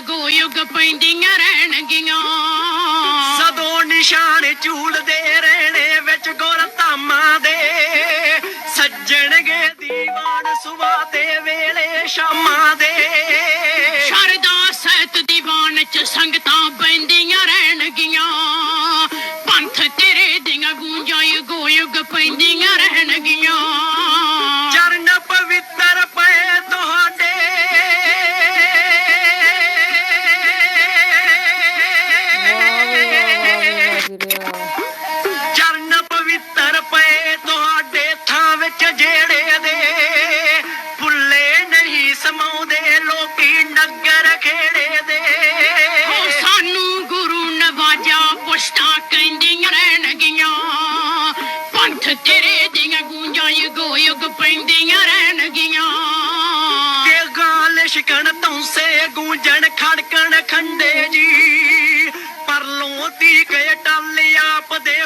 ਯੁਗੋ ਯੁਗ ਪੈਂਦੀਆਂ ਰਹਿਣਗੀਆਂ। ਸਦੋਂ ਨਿਸ਼ਾਨ ਝੂਲਦੇ ਰਹਿਣੇ ਵਿੱਚ ਗੁਰ ਧਾਮਾਂ ਦੇ ਸੱਜਣਗੇ ਦੀਵਾਨ ਸੁਬਾ ਦੇ ਵੇਲੇ ਸ਼ਾਮਾਂ ਦੇ। ਸ਼ਰਦਾ ਸਹਿਤ ਦੀਵਾਨ ਚ ਸੰਗਤਾਂ ਬੈਂਦੀਆਂ ਰਹਿਣਗੀਆਂ। ਪੰਥ ਤੇਰੇ ਦੀਆਂ ਗੂੰਜਾਂ ਯੁਗੋ ਯੁਗ ਪੈਂਦੀਆਂ ਪੈਂਦੀਆਂ ਰਹਿਣਗੀਆਂ। ਤੇ ਗਾਲ ਸ਼ਿਕਣ ਤੌਂਸੇ ਗੂੰਜਣ ਖੜਕਣ ਖੰਡੇ ਜੀ। ਪਰਲੋਂ ਦੀ ਗਏ ਟੱਲ ਆਪ ਦੇ